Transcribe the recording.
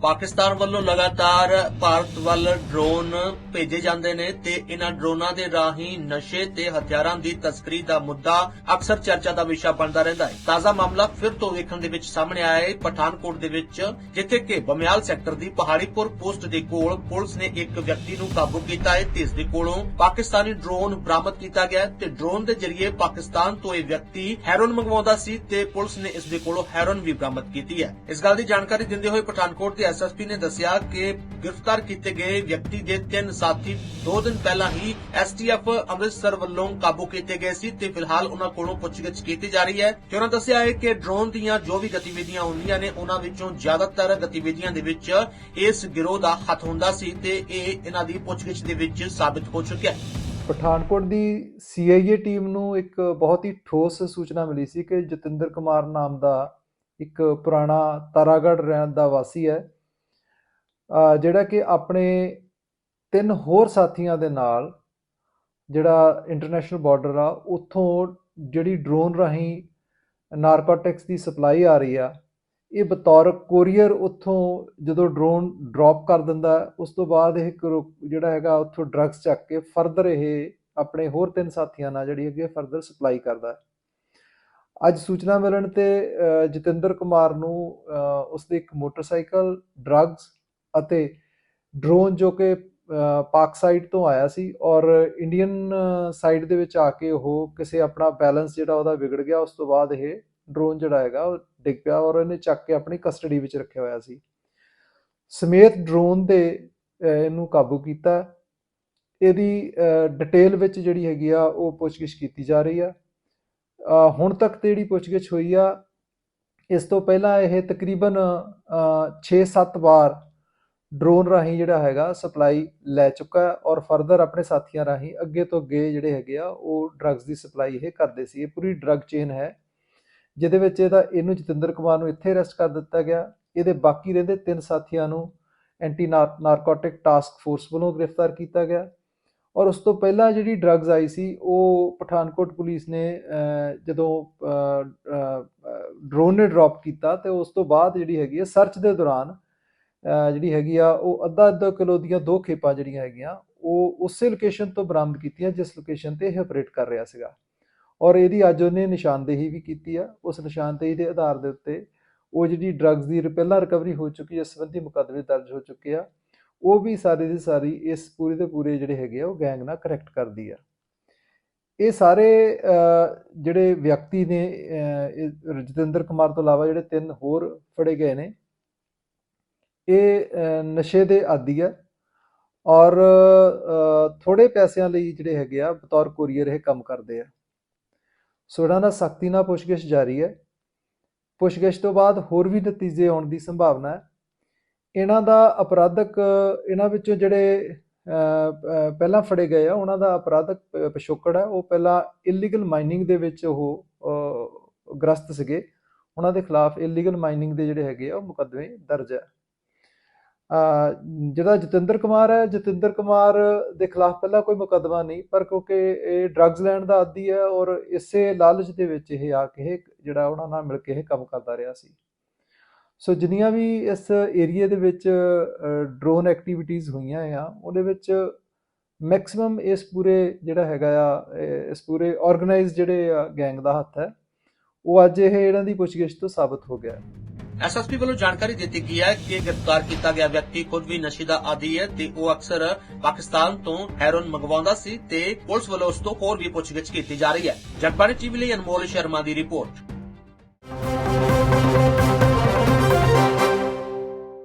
ਪਾਕਿਸਤਾਨ ਵੱਲੋਂ ਲਗਾਤਾਰ ਭਾਰਤ ਵੱਲ ਡਰੋਨ ਭੇਜੇ ਜਾਂਦੇ ਨੇ ਤੇ ਇਹਨਾਂ ਡਰੋਨਾਂ ਦੇ ਰਾਹੀਂ ਨਸ਼ੇ ਤੇ ਹਥਿਆਰਾਂ ਦੀ ਤਸਕਰੀ ਦਾ ਮੁੱਦਾ ਅਕਸਰ ਚਰਚਾ ਦਾ ਵਿਸ਼ਾ ਬਣਦਾ ਰਹਿੰਦਾ ਹੈ। ਤਾਜ਼ਾ ਮਾਮਲਾ ਫਿਰ ਤੋਂ ਵੇਖਣ ਦੇ ਵਿੱਚ ਸਾਹਮਣੇ ਆਇਆ ਹੈ। ਪਠਾਨਕੋਟ ਦੇ ਵਿੱਚ, ਜਿੱਥੇ ਕਿ ਬਮਿਆਲ ਸੈਕਟਰ ਦੀ ਪਹਾੜੀਪੁਰ ਪੋਸਟ ਦੇ ਕੋਲ ਪੁਲਿਸ ਨੇ ਇੱਕ ਵਿਅਕਤੀ ਨੂੰ ਕਾਬੂ ਕੀਤਾ ਹੈ। ਤੇ ਇਸ ਦੇ ਕੋਲੋਂ ਪਾਕਿਸਤਾਨੀ ਡਰੋਨ ਬਰਾਮਦ ਕੀਤਾ ਗਿਆ ਤੇ ਡਰੋਨ ਦੇ ਜ਼ਰੀਏ ਪਾਕਿਸਤਾਨ ਤੋਂ ਇਹ ਵਿਅਕਤੀ ਹੈਰੋਨ ਮੰਗਵਾਉਂਦਾ ਸੀ ਤੇ ਪੁਲਿਸ ਨੇ ਇਸ ਦੇ ਕੋਲੋਂ ਹੈਰੋਨ ਵੀ ਬਰਾਮਦ ਕੀਤੀ ਹੈ। ਇਸ ਗੱਲ ਦੀ ਜਾਣਕਾਰੀ ਦਿੰਦੇ ਹੋਏ ਪਠਾਨਕੋਟ ਦੇ ਐਸਐਸਪੀ ਨੇ ਦੱਸਿਆ ਕਿ ਗ੍ਰਿਫਤਾਰ ਕੀਤੇ ਗਏ ਵਿਅਕਤੀ ਦੇ ਤਿੰਨ ਸਾਥੀ ਦੋ ਦਿਨ ਪਹਿਲਾਂ ਹੀ ਐਸਟੀਐਫ ਅੰਮ੍ਰਿਤਸਰ ਵੱਲੋਂ ਕਾਬੂ ਕੀਤੇ ਗਏ ਸੀ ਤੇ ਫਿਲਹਾਲ ਉਹਨਾਂ ਕੋਲੋਂ ਪੁੱਛਗਿੱਛ ਕੀਤੀ ਜਾ ਰਹੀ ਹੈ ਤੇ ਉਹਨਾਂ ਦੱਸਿਆ ਹੈ ਕਿ ਡਰੋਨ ਦੀਆਂ ਜੋ ਵੀ ਗਤੀਵਿਧੀਆਂ ਹੁੰਦੀਆਂ ਨੇ, ਉਹਨਾਂ ਵਿੱਚੋਂ ਜ਼ਿਆਦਾਤਰ ਗਤੀਵਿਧੀਆਂ ਦੇ ਵਿੱਚ ਇਸ ਗਿਰੋਹ ਦਾ ਹੱਥ ਹੁੰਦਾ ਸੀ ਤੇ ਇਹ ਇਹਨਾਂ ਦੀ ਪੁੱਛਗਿੱਛ ਦੇ ਵਿੱਚ ਸਾਬਤ ਹੋ ਚੁੱਕਿਆ ਹੈ। ਪਠਾਨਕੋਟ ਦੀ ਸੀਆਈਏ ਟੀਮ ਨੂੰ ਇੱਕ ਬਹੁਤ ਹੀ ਠੋਸ ਸੂਚਨਾ ਮਿਲੀ ਸੀ ਕਿ ਜਤਿੰਦਰ ਕੁਮਾਰ ਨਾਮ ਦਾ ਇੱਕ ਪੁਰਾਣਾ ਤਾਰਾਗੜ ਰਹਿਣ ਦਾ ਵਾਸੀ ਹੈ। ਜਿਹੜਾ ਕਿ ਆਪਣੇ ਤਿੰਨ ਹੋਰ ਸਾਥੀਆਂ ਦੇ ਨਾਲ ਜਿਹੜਾ ਇੰਟਰਨੈਸ਼ਨਲ ਬਾਰਡਰ ਆ ਉੱਥੋਂ ਜਿਹੜੀ ਡਰੋਨ ਰਾਹੀਂ ਨਾਰਕੋਟਿਕਸ ਦੀ ਸਪਲਾਈ ਆ ਰਹੀ ਆ ਇਹ ਬਤੌਰ ਕੋਰੀਅਰ ਉੱਥੋਂ ਜਦੋਂ ਡਰੋਨ ਡ੍ਰੌਪ ਕਰ ਦਿੰਦਾ ਉਸ ਤੋਂ ਬਾਅਦ ਇਹ ਕਰੋ- ਜਿਹੜਾ ਹੈਗਾ ਉੱਥੋਂ ਡਰੱਗਸ ਚੱਕ ਕੇ ਫਰਦਰ ਇਹ ਆਪਣੇ ਹੋਰ ਤਿੰਨ ਸਾਥੀਆਂ ਨਾਲ ਜਿਹੜੀ ਹੈਗੀ ਫਰਦਰ ਸਪਲਾਈ ਕਰਦਾ। ਅੱਜ ਸੂਚਨਾ ਮਿਲਣ ਤੇ ਜਤਿੰਦਰ ਕੁਮਾਰ ਨੂੰ ਅ, ਉਸਦੇ ਇੱਕ ਮੋਟਰਸਾਈਕਲ ਡਰੱਗਸ ਅਤੇ ਡਰੋਨ ਜੋ ਕਿ ਅ, ਪਾਕ ਸਾਈਡ ਤੋਂ ਆਇਆ ਸੀ ਔਰ ਇੰਡੀਅਨ ਸਾਈਡ ਦੇ ਵਿੱਚ ਆ ਕੇ ਉਹ ਕਿਸੇ ਆਪਣਾ ਬੈਲੈਂਸ ਜਿਹੜਾ ਉਹਦਾ ਵਿਗੜ ਗਿਆ ਉਸ ਤੋਂ ਬਾਅਦ ਇਹ ਡਰੋਨ ਜਿਹੜਾ ਹੈਗਾ ਉਹ ਡਿੱਗ ਪਿਆ ਔਰ ਇਹਨੇ ਚੱਕ ਕੇ ਆਪਣੀ ਕਸਟਡੀ ਵਿੱਚ ਰੱਖਿਆ ਹੋਇਆ ਸੀ। ਸਮੇਤ ਡਰੋਨ ਦੇ ਇਹਨੂੰ ਕਾਬੂ ਕੀਤਾ। ਇਹਦੀ ਡਿਟੇਲ ਵਿੱਚ ਜਿਹੜੀ ਹੈਗੀ ਆ ਉਹ ਪੁੱਛਗਿੱਛ ਕੀਤੀ ਜਾ ਰਹੀ ਆ। ਹੁਣ ਤੱਕ ਤੇ ਜਿਹੜੀ ਪੁੱਛਗਿੱਛ ਹੋਈ ਆ ਇਸ ਤੋਂ ਪਹਿਲਾਂ ਇਹ ਤਕਰੀਬਨ 6-7 ਵਾਰ ਡਰੋਨ ਰਾਹੀਂ ਜਿਹੜਾ ਹੈਗਾ ਸਪਲਾਈ ਲੈ ਚੁੱਕਾ ਔਰ ਫਰਦਰ ਆਪਣੇ ਸਾਥੀਆਂ ਰਾਹੀਂ ਅੱਗੇ ਤੋਂ ਅੱਗੇ ਜਿਹੜੇ ਹੈਗੇ ਆ, ਉਹ ਡਰੱਗਸ ਦੀ ਸਪਲਾਈ ਇਹ ਕਰਦੇ ਸੀ। ਇਹ ਪੂਰੀ ਡਰੱਗ ਚੇਨ ਹੈ, ਜਿਹਦੇ ਵਿੱਚ ਇਹਦਾ ਇਹਨੂੰ ਜਤਿੰਦਰ ਕੁਮਾਰ ਨੂੰ ਇੱਥੇ ਅਰੈਸਟ ਕਰ ਦਿੱਤਾ ਗਿਆ। ਇਹਦੇ ਬਾਕੀ ਰਹਿੰਦੇ ਤਿੰਨ ਸਾਥੀਆਂ ਨੂੰ ਐਂਟੀ ਨਾਰਕੋਟਿਕ ਟਾਸਕ ਫੋਰਸ ਵੱਲੋਂ ਗ੍ਰਿਫਤਾਰ ਕੀਤਾ ਗਿਆ। ਔਰ ਉਸ ਤੋਂ ਪਹਿਲਾਂ ਜਿਹੜੀ ਡਰੱਗਸ ਆਈ ਸੀ, ਉਹ ਪਠਾਨਕੋਟ ਪੁਲਿਸ ਨੇ ਜਦੋਂ ਡਰੋਨ ਨੇ ਡ੍ਰੌਪ ਕੀਤਾ ਤੇ ਉਸ ਤੋਂ ਬਾਅਦ ਜਿਹੜੀ ਹੈਗੀ ਹੈ ਸਰਚ ਦੇ ਦੌਰਾਨ ਜਿਹੜੀ ਹੈਗੀ ਆ ਉਹ ਅੱਧਾ ਅੱਧਾ ਕਿਲੋ ਦੀਆਂ ਦੋ ਖੇਪਾਂ ਜਿਹੜੀਆਂ ਹੈਗੀਆਂ ਉਹ ਉਸੇ ਲੋਕੇਸ਼ਨ ਤੋਂ ਬਰਾਮਦ ਕੀਤੀਆਂ ਜਿਸ ਲੋਕੇਸ਼ਨ ਤੇ ਇਹ ਆਪਰੇਟ ਕਰ ਰਿਹਾ ਸੀਗਾ। ਔਰ ਇਹਦੀ ਅੱਜ ਉਹਨੇ ਨਿਸ਼ਾਨਦੇਹੀ ਵੀ ਕੀਤੀ ਆ। ਉਸ ਨਿਸ਼ਾਨਦੇਹੀ ਦੇ ਆਧਾਰ ਦੇ ਉੱਤੇ ਉਹ ਜਿਹੜੀ ਡਰੱਗਸ ਦੀ ਪਹਿਲਾਂ ਰਿਕਵਰੀ ਹੋ ਚੁੱਕੀ ਹੈ ਇਸ ਸੰਬੰਧੀ ਮੁਕੱਦਮੇ ਦਰਜ ਹੋ ਚੁੱਕੇ ਆ ਉਹ ਵੀ ਸਾਰੀ ਦੀ ਸਾਰੀ ਇਸ ਪੂਰੇ ਦੇ ਪੂਰੇ ਜਿਹੜੇ ਹੈਗੇ ਆ ਉਹ ਗੈਂਗ ਨਾਲ ਕਰੈਕਟ ਕਰਦੀ ਆ। ਇਹ ਸਾਰੇ ਜਿਹੜੇ ਵਿਅਕਤੀ ਨੇ ਅਹ, ਰਜਿੰਦਰ ਕੁਮਾਰ ਤੋਂ ਇਲਾਵਾ ਜਿਹੜੇ ਤਿੰਨ ਹੋਰ ਫੜੇ ਗਏ ਨੇ ਇਹ ਨਸ਼ੇ ਦੇ ਆਦੀ ਹੈ ਔਰ ਅਹ, ਥੋੜੇ ਪੈਸਿਆਂ ਲਈ ਜਿਹੜੇ ਹੈਗੇ ਆ ਬਤੌਰ ਕੋਰੀਅਰ ਇਹ ਕੰਮ ਕਰਦੇ ਆ। ਸੋ ਇਹਨਾਂ ਨਾਲ ਸਖਤੀ ਨਾਲ ਪੁੱਛਗਿੱਛ ਜਾਰੀ ਹੈ। ਪੁੱਛਗਿੱਛ ਤੋਂ ਬਾਅਦ ਹੋਰ ਵੀ ਨਤੀਜੇ ਆਉਣ ਦੀ ਸੰਭਾਵਨਾ ਹੈ। ਇਹਨਾਂ ਦਾ ਅਪਰਾਧਕ ਇਹਨਾਂ ਵਿੱਚੋਂ ਜਿਹੜੇ ਪਹਿਲਾਂ ਫੜੇ ਗਏ ਆ ਉਹਨਾਂ ਦਾ ਅਪਰਾਧਕ ਪ- ਪਿਛੋਕੜ ਹੈ। ਉਹ ਪਹਿਲਾਂ ਇਲੀਗਲ ਮਾਈਨਿੰਗ ਦੇ ਵਿੱਚ ਉਹ ਗ੍ਰਸਤ ਸੀਗੇ। ਉਹਨਾਂ ਦੇ ਖਿਲਾਫ ਇਲੀਗਲ ਮਾਈਨਿੰਗ ਦੇ ਜਿਹੜੇ ਹੈਗੇ ਆ ਉਹ ਮੁਕੱਦਮੇ ਦਰਜ ਹੈ। ਜਿਹੜਾ ਜਤਿੰਦਰ ਕੁਮਾਰ ਹੈ, ਜਤਿੰਦਰ ਕੁਮਾਰ ਦੇ ਖਿਲਾਫ ਪਹਿਲਾਂ ਕੋਈ ਮੁਕੱਦਮਾ ਨਹੀਂ, ਪਰ ਕਿਉਂਕਿ ਇਹ ਡਰੱਗਸ ਲੈਣ ਦਾ ਆਦੀ ਹੈ ਔਰ ਇਸੇ ਲਾਲਚ ਦੇ ਵਿੱਚ ਇਹ ਆ ਕੇ ਜਿਹੜਾ ਉਹਨਾਂ ਨਾਲ ਮਿਲ ਕੇ ਇਹ ਕੰਮ ਕਰਦਾ ਰਿਹਾ ਸੀ। ਸੋ ਜਿੰਨੀਆਂ ਵੀ ਇਸ ਏਰੀਆ ਦੇ ਵਿੱਚ ਡਰੋਨ ਐਕਟੀਵਿਟੀਜ਼ ਹੋਈਆਂ ਆ, ਉਹਦੇ ਵਿੱਚ ਮੈਕਸਿਮਮ ਇਸ ਪੂਰੇ ਜਿਹੜਾ ਹੈਗਾ ਆ ਇਸ ਪੂਰੇ ਆਰਗੇਨਾਈਜ਼ ਜਿਹੜੇ ਗੈਂਗ ਦਾ ਹੱਥ ਹੈ, ਉਹ ਅੱਜ ਇਹ ਇਹਨਾਂ ਦੀ ਪੁੱਛਗਿੱਛ ਤੋਂ ਸਾਬਤ ਹੋ ਗਿਆ। ਐਸਐਸਪੀ ਵੱਲੋਂ ਜਾਣਕਾਰੀ ਦਿੱਤੀ ਗਈ ਹੈ ਕਿ ਗ੍ਰਿਫਤਾਰ ਕੀਤਾ ਗਿਆ ਵਿਅਕਤੀ ਖੁਦ ਵੀ ਨਸ਼ੇ ਦਾ ਆਦੀ ਹੈ ਤੇ ਉਹ ਅਕਸਰ ਪਾਕਿਸਤਾਨ ਤੋਂ ਹੈਰੋਨ ਮੰਗਵਾਉਂਦਾ ਸੀ ਤੇ ਪੁਲਿਸ ਵੱਲੋਂ ਉਸ ਤੋਂ ਹੋਰ ਵੀ ਪੁੱਛਗਿੱਛ ਕੀਤੀ ਜਾ ਰਹੀ ਹੈ। ਜਗਬਾਣੀ ਟੀਵੀ ਲਈ ਅਨਮੋਲ ਸ਼ਰਮਾ ਦੀ ਰਿਪੋਰਟ।